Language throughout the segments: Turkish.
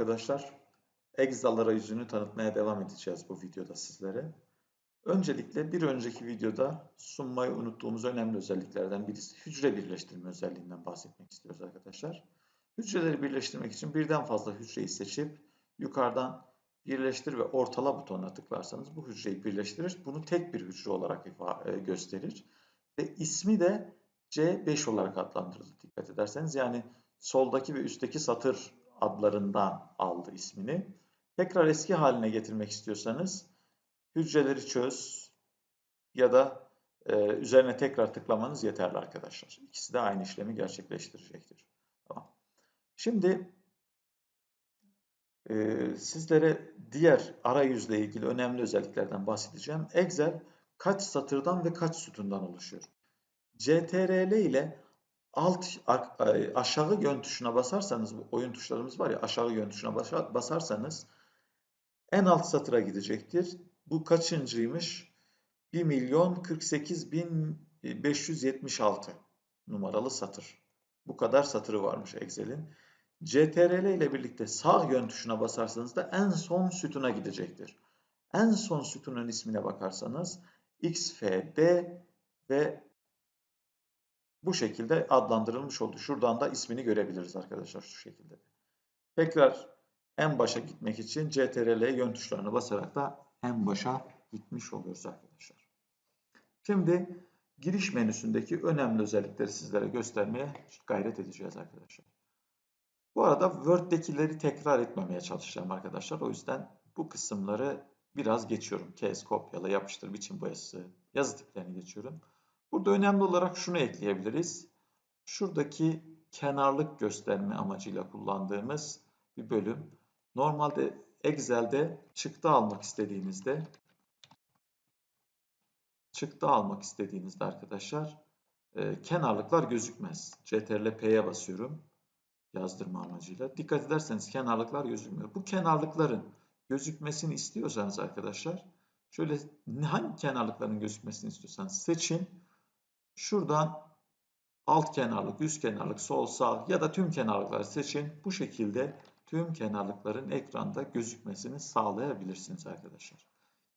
arkadaşlar. Excel arayüzünü tanıtmaya devam edeceğiz bu videoda sizlere. Öncelikle bir önceki videoda sunmayı unuttuğumuz önemli özelliklerden birisi hücre birleştirme özelliğinden bahsetmek istiyoruz arkadaşlar. Hücreleri birleştirmek için birden fazla hücreyi seçip yukarıdan birleştir ve ortala butonuna tıklarsanız bu hücreyi birleştirir. Bunu tek bir hücre olarak e, gösterir. Ve ismi de C5 olarak adlandırılır dikkat ederseniz. Yani soldaki ve üstteki satır adlarından aldı ismini. Tekrar eski haline getirmek istiyorsanız hücreleri çöz ya da e, üzerine tekrar tıklamanız yeterli arkadaşlar. İkisi de aynı işlemi gerçekleştirecektir. Tamam. Şimdi e, sizlere diğer arayüzle ilgili önemli özelliklerden bahsedeceğim. Excel kaç satırdan ve kaç sütundan oluşuyor? CTRL ile alt aşağı yön tuşuna basarsanız bu oyun tuşlarımız var ya aşağı yön tuşuna basarsanız en alt satıra gidecektir. Bu kaçıncıymış? 1 milyon 48 bin 576 numaralı satır. Bu kadar satırı varmış Excel'in. CTRL ile birlikte sağ yön tuşuna basarsanız da en son sütuna gidecektir. En son sütunun ismine bakarsanız XFD ve bu şekilde adlandırılmış oldu. Şuradan da ismini görebiliriz arkadaşlar şu şekilde. Tekrar en başa gitmek için CTRL yön tuşlarına basarak da en başa gitmiş oluyoruz arkadaşlar. Şimdi giriş menüsündeki önemli özellikleri sizlere göstermeye gayret edeceğiz arkadaşlar. Bu arada Word'dekileri tekrar etmemeye çalışacağım arkadaşlar. O yüzden bu kısımları biraz geçiyorum. Kes, kopyala, yapıştır, biçim boyası, yazı tiplerini geçiyorum. Burada önemli olarak şunu ekleyebiliriz. Şuradaki kenarlık gösterme amacıyla kullandığımız bir bölüm. Normalde Excel'de çıktı almak istediğinizde çıktı almak istediğinizde arkadaşlar e, kenarlıklar gözükmez. Ctrl P'ye basıyorum yazdırma amacıyla. Dikkat ederseniz kenarlıklar gözükmüyor. Bu kenarlıkların gözükmesini istiyorsanız arkadaşlar şöyle hangi kenarlıkların gözükmesini istiyorsanız seçin Şuradan alt kenarlık, üst kenarlık, sol, sağ ya da tüm kenarlıkları seçin. Bu şekilde tüm kenarlıkların ekranda gözükmesini sağlayabilirsiniz arkadaşlar.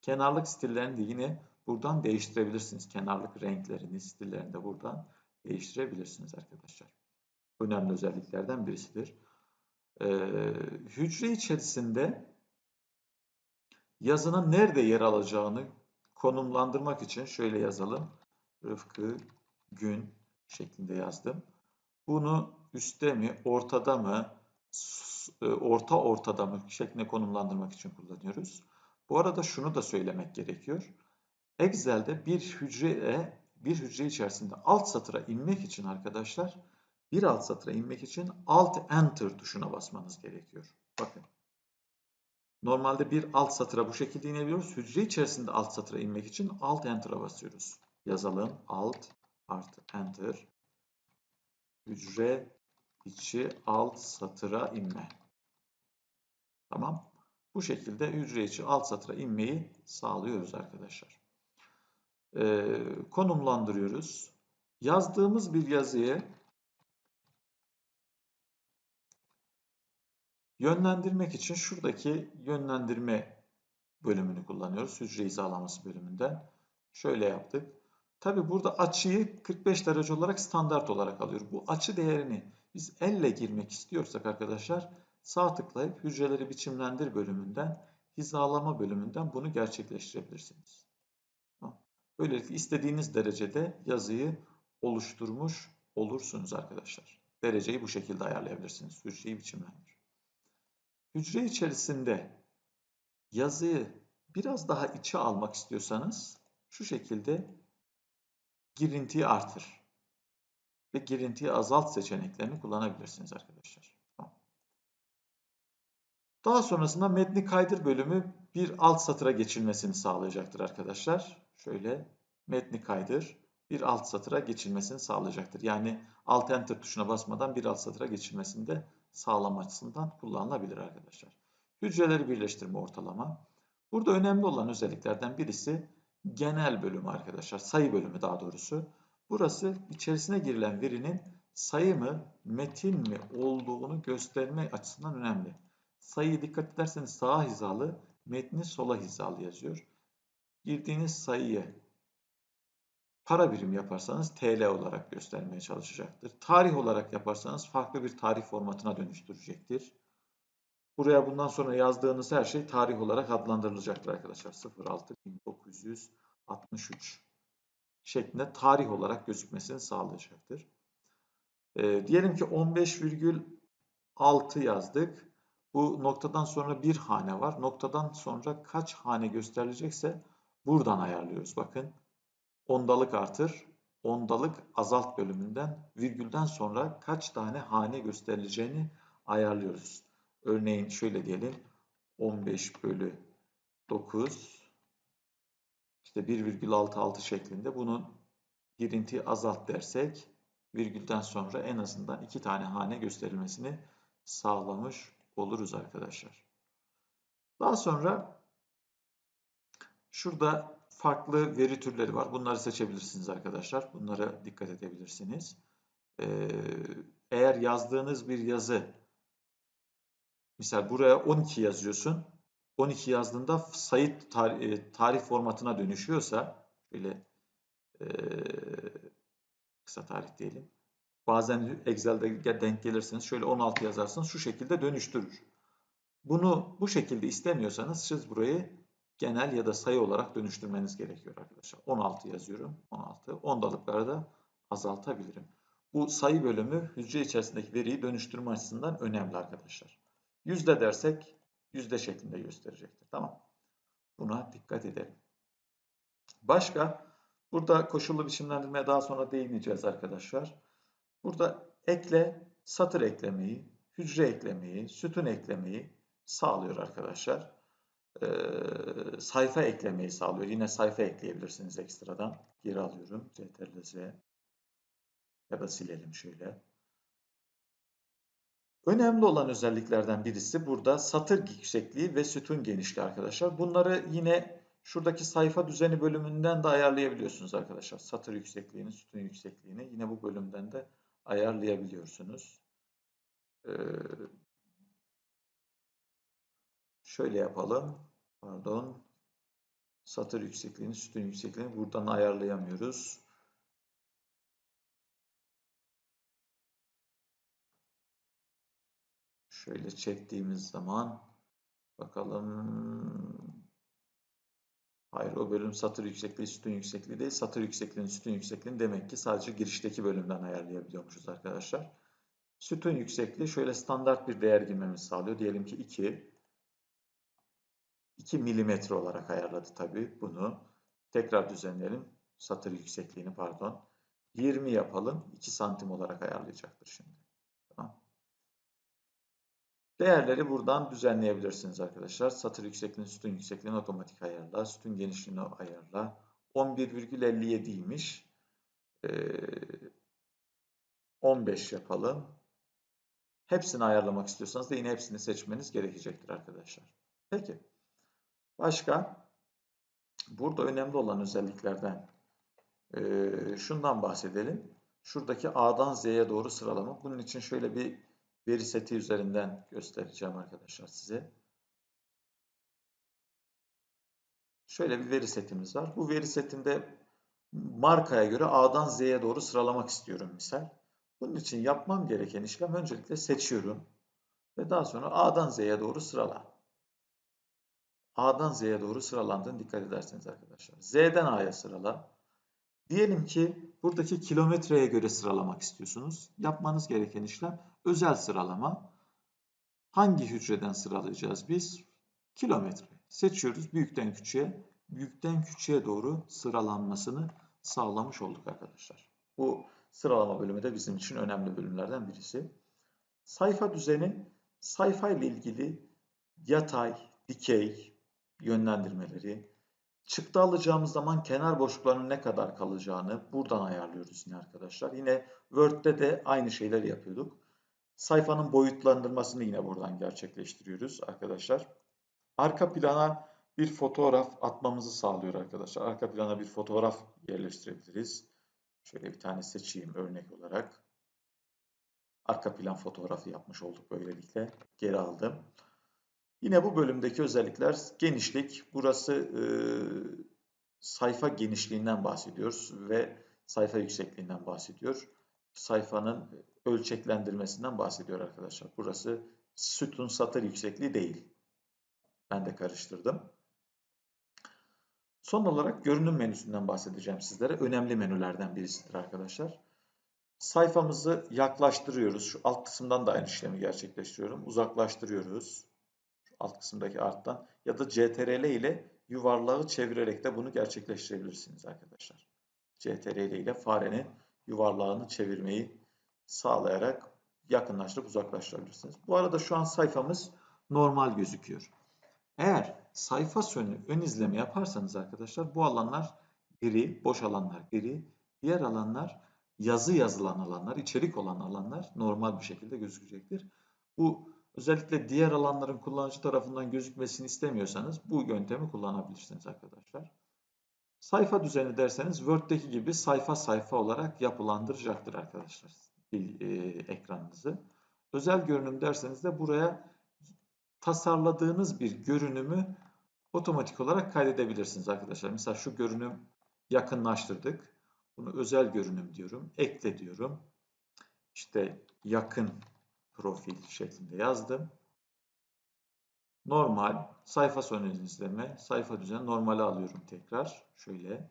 Kenarlık stillerini de yine buradan değiştirebilirsiniz. Kenarlık renklerini, stillerini de buradan değiştirebilirsiniz arkadaşlar. Önemli özelliklerden birisidir. Ee, hücre içerisinde yazının nerede yer alacağını konumlandırmak için şöyle yazalım. Rıfkı gün şeklinde yazdım. Bunu üstte mi, ortada mı, e, orta ortada mı şeklinde konumlandırmak için kullanıyoruz. Bu arada şunu da söylemek gerekiyor. Excel'de bir hücreye, bir hücre içerisinde alt satıra inmek için arkadaşlar, bir alt satıra inmek için Alt Enter tuşuna basmanız gerekiyor. Bakın. Normalde bir alt satıra bu şekilde inebiliyoruz. Hücre içerisinde alt satıra inmek için Alt Enter'a basıyoruz yazalım. Alt artı enter. Hücre içi alt satıra inme. Tamam. Bu şekilde hücre içi alt satıra inmeyi sağlıyoruz arkadaşlar. Ee, konumlandırıyoruz. Yazdığımız bir yazıyı yönlendirmek için şuradaki yönlendirme bölümünü kullanıyoruz. Hücre hizalaması bölümünden. Şöyle yaptık. Tabi burada açıyı 45 derece olarak standart olarak alıyor. Bu açı değerini biz elle girmek istiyorsak arkadaşlar sağ tıklayıp hücreleri biçimlendir bölümünden hizalama bölümünden bunu gerçekleştirebilirsiniz. Böylelikle istediğiniz derecede yazıyı oluşturmuş olursunuz arkadaşlar. Dereceyi bu şekilde ayarlayabilirsiniz. Hücreyi biçimlendir. Hücre içerisinde yazıyı biraz daha içe almak istiyorsanız şu şekilde girintiyi artır ve girintiyi azalt seçeneklerini kullanabilirsiniz arkadaşlar. Daha sonrasında metni kaydır bölümü bir alt satıra geçilmesini sağlayacaktır arkadaşlar. Şöyle metni kaydır bir alt satıra geçilmesini sağlayacaktır. Yani alt enter tuşuna basmadan bir alt satıra geçilmesini de sağlama açısından kullanılabilir arkadaşlar. Hücreleri birleştirme ortalama. Burada önemli olan özelliklerden birisi genel bölümü arkadaşlar. Sayı bölümü daha doğrusu. Burası içerisine girilen verinin sayı mı, metin mi olduğunu gösterme açısından önemli. Sayıyı dikkat ederseniz sağa hizalı, metni sola hizalı yazıyor. Girdiğiniz sayıyı para birim yaparsanız TL olarak göstermeye çalışacaktır. Tarih olarak yaparsanız farklı bir tarih formatına dönüştürecektir. Buraya bundan sonra yazdığınız her şey tarih olarak adlandırılacaktır arkadaşlar. 06.1963 şeklinde tarih olarak gözükmesini sağlayacaktır. E, diyelim ki 15,6 yazdık. Bu noktadan sonra bir hane var. Noktadan sonra kaç hane gösterilecekse buradan ayarlıyoruz. Bakın ondalık artır, ondalık azalt bölümünden virgülden sonra kaç tane hane gösterileceğini ayarlıyoruz. Örneğin şöyle diyelim 15 bölü 9 işte 1,66 şeklinde bunun girinti azalt dersek virgülden sonra en azından iki tane hane gösterilmesini sağlamış oluruz arkadaşlar. Daha sonra şurada farklı veri türleri var. Bunları seçebilirsiniz arkadaşlar. Bunlara dikkat edebilirsiniz. Ee, eğer yazdığınız bir yazı misal buraya 12 yazıyorsun. 12 yazdığında sayı tarih, e, tarih formatına dönüşüyorsa şöyle e, kısa tarih diyelim. Bazen Excel'de denk gelirsiniz. Şöyle 16 yazarsınız. Şu şekilde dönüştürür. Bunu bu şekilde istemiyorsanız siz burayı genel ya da sayı olarak dönüştürmeniz gerekiyor arkadaşlar. 16 yazıyorum. 16. Ondalıkları da azaltabilirim. Bu sayı bölümü hücre içerisindeki veriyi dönüştürme açısından önemli arkadaşlar. Yüzde dersek yüzde şeklinde gösterecektir. Tamam. Buna dikkat edelim. Başka burada koşullu biçimlendirmeye daha sonra değineceğiz arkadaşlar. Burada ekle, satır eklemeyi, hücre eklemeyi, sütun eklemeyi sağlıyor arkadaşlar. Ee, sayfa eklemeyi sağlıyor. Yine sayfa ekleyebilirsiniz ekstradan. Geri alıyorum. Ctrl Z ya da silelim şöyle. Önemli olan özelliklerden birisi burada satır yüksekliği ve sütun genişliği arkadaşlar. Bunları yine şuradaki sayfa düzeni bölümünden de ayarlayabiliyorsunuz arkadaşlar. Satır yüksekliğini, sütun yüksekliğini yine bu bölümden de ayarlayabiliyorsunuz. Ee, şöyle yapalım. Pardon. Satır yüksekliğini, sütun yüksekliğini buradan ayarlayamıyoruz. Şöyle çektiğimiz zaman bakalım. Hayır o bölüm satır yüksekliği, sütun yüksekliği değil. Satır yüksekliğini, sütun yüksekliğini demek ki sadece girişteki bölümden ayarlayabiliyormuşuz arkadaşlar. Sütun yüksekliği şöyle standart bir değer girmemizi sağlıyor. Diyelim ki 2. 2 milimetre olarak ayarladı tabii bunu. Tekrar düzenleyelim. Satır yüksekliğini pardon. 20 yapalım. 2 santim olarak ayarlayacaktır şimdi. Değerleri buradan düzenleyebilirsiniz arkadaşlar. Satır yüksekliğini, sütun yüksekliğini otomatik ayarla. Sütun genişliğini ayarla. 11,57'ymiş. Ee, 15 yapalım. Hepsini ayarlamak istiyorsanız da yine hepsini seçmeniz gerekecektir arkadaşlar. Peki. Başka? Burada önemli olan özelliklerden e, şundan bahsedelim. Şuradaki A'dan Z'ye doğru sıralama. Bunun için şöyle bir veri seti üzerinden göstereceğim arkadaşlar size. Şöyle bir veri setimiz var. Bu veri setinde markaya göre A'dan Z'ye doğru sıralamak istiyorum misal. Bunun için yapmam gereken işlem öncelikle seçiyorum. Ve daha sonra A'dan Z'ye doğru sırala. A'dan Z'ye doğru sıralandığını dikkat ederseniz arkadaşlar. Z'den A'ya sırala. Diyelim ki buradaki kilometreye göre sıralamak istiyorsunuz. Yapmanız gereken işlem özel sıralama. Hangi hücreden sıralayacağız biz? Kilometre. Seçiyoruz büyükten küçüğe. Büyükten küçüğe doğru sıralanmasını sağlamış olduk arkadaşlar. Bu sıralama bölümü de bizim için önemli bölümlerden birisi. Sayfa düzeni sayfa ile ilgili yatay, dikey yönlendirmeleri, Çıktı alacağımız zaman kenar boşluklarının ne kadar kalacağını buradan ayarlıyoruz yine arkadaşlar. Yine Word'de de aynı şeyleri yapıyorduk. Sayfanın boyutlandırmasını yine buradan gerçekleştiriyoruz arkadaşlar. Arka plana bir fotoğraf atmamızı sağlıyor arkadaşlar. Arka plana bir fotoğraf yerleştirebiliriz. Şöyle bir tane seçeyim örnek olarak. Arka plan fotoğrafı yapmış olduk böylelikle. Geri aldım. Yine bu bölümdeki özellikler genişlik. Burası e, sayfa genişliğinden bahsediyoruz ve sayfa yüksekliğinden bahsediyor. Sayfanın ölçeklendirmesinden bahsediyor arkadaşlar. Burası sütun satır yüksekliği değil. Ben de karıştırdım. Son olarak görünüm menüsünden bahsedeceğim sizlere. Önemli menülerden birisidir arkadaşlar. Sayfamızı yaklaştırıyoruz. Şu alt kısımdan da aynı işlemi gerçekleştiriyorum. Uzaklaştırıyoruz. Alt kısımdaki arttan. Ya da CTRL ile yuvarlağı çevirerek de bunu gerçekleştirebilirsiniz arkadaşlar. CTRL ile farenin yuvarlağını çevirmeyi sağlayarak yakınlaştırıp uzaklaştırabilirsiniz. Bu arada şu an sayfamız normal gözüküyor. Eğer sayfa sönü ön izleme yaparsanız arkadaşlar bu alanlar gri, boş alanlar gri, diğer alanlar yazı yazılan alanlar, içerik olan alanlar normal bir şekilde gözükecektir. Bu özellikle diğer alanların kullanıcı tarafından gözükmesini istemiyorsanız bu yöntemi kullanabilirsiniz arkadaşlar. Sayfa düzeni derseniz Word'deki gibi sayfa sayfa olarak yapılandıracaktır arkadaşlar e, ekranınızı. Özel görünüm derseniz de buraya tasarladığınız bir görünümü otomatik olarak kaydedebilirsiniz arkadaşlar. Mesela şu görünüm yakınlaştırdık. Bunu özel görünüm diyorum. Ekle diyorum. İşte yakın profil şeklinde yazdım. Normal, sayfa sonu izleme, sayfa düzeni normale alıyorum tekrar. Şöyle.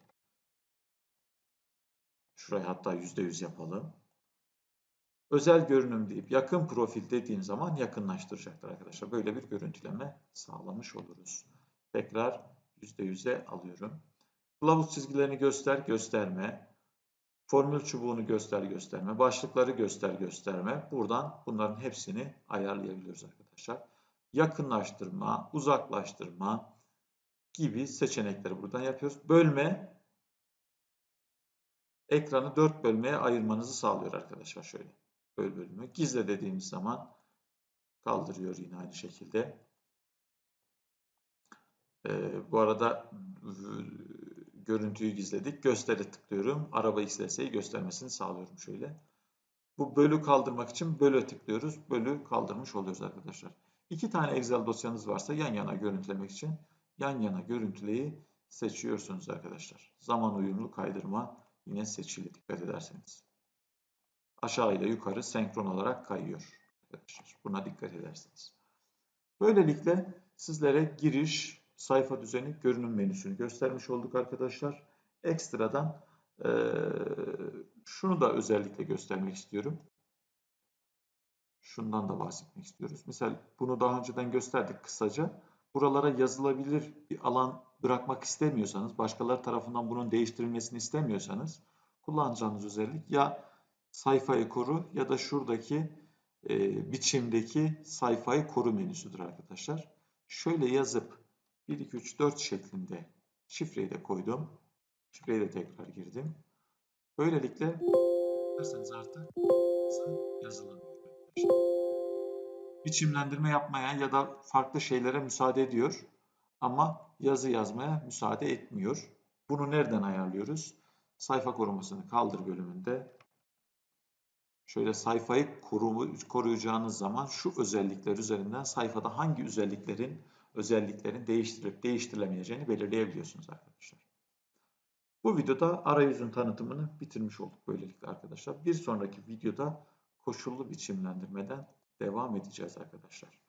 Şurayı hatta %100 yapalım. Özel görünüm deyip yakın profil dediğim zaman yakınlaştıracaktır arkadaşlar. Böyle bir görüntüleme sağlamış oluruz. Tekrar %100'e alıyorum. Kılavuz çizgilerini göster, gösterme. Formül çubuğunu göster, gösterme. Başlıkları göster, gösterme. Buradan bunların hepsini ayarlayabiliyoruz arkadaşlar. Yakınlaştırma, uzaklaştırma gibi seçenekleri buradan yapıyoruz. Bölme, ekranı dört bölmeye ayırmanızı sağlıyor arkadaşlar şöyle böl bölümü. Gizle dediğimiz zaman kaldırıyor yine aynı şekilde. Ee, bu arada görüntüyü gizledik. Göstere tıklıyorum. Araba XLS'yi göstermesini sağlıyorum şöyle. Bu bölü kaldırmak için bölü tıklıyoruz. Bölü kaldırmış oluyoruz arkadaşlar. İki tane Excel dosyanız varsa yan yana görüntülemek için yan yana görüntüleyi seçiyorsunuz arkadaşlar. Zaman uyumlu kaydırma yine seçili dikkat ederseniz aşağı ile yukarı senkron olarak kayıyor. Arkadaşlar. Buna dikkat edersiniz. Böylelikle sizlere giriş, sayfa düzeni, görünüm menüsünü göstermiş olduk arkadaşlar. Ekstradan e, şunu da özellikle göstermek istiyorum. Şundan da bahsetmek istiyoruz. Mesela bunu daha önceden gösterdik kısaca. Buralara yazılabilir bir alan bırakmak istemiyorsanız, başkaları tarafından bunun değiştirilmesini istemiyorsanız kullanacağınız özellik ya sayfayı koru ya da şuradaki e, biçimdeki sayfayı koru menüsüdür arkadaşlar. Şöyle yazıp 1, 2, 3, 4 şeklinde şifreyi de koydum. Şifreyi de tekrar girdim. Böylelikle derseniz artık yazılamıyor. Biçimlendirme yapmaya ya da farklı şeylere müsaade ediyor. Ama yazı yazmaya müsaade etmiyor. Bunu nereden ayarlıyoruz? Sayfa korumasını kaldır bölümünde şöyle sayfayı koruyacağınız zaman şu özellikler üzerinden sayfada hangi özelliklerin özelliklerin değiştirilip değiştirilemeyeceğini belirleyebiliyorsunuz arkadaşlar. Bu videoda arayüzün tanıtımını bitirmiş olduk böylelikle arkadaşlar. Bir sonraki videoda koşullu biçimlendirmeden devam edeceğiz arkadaşlar.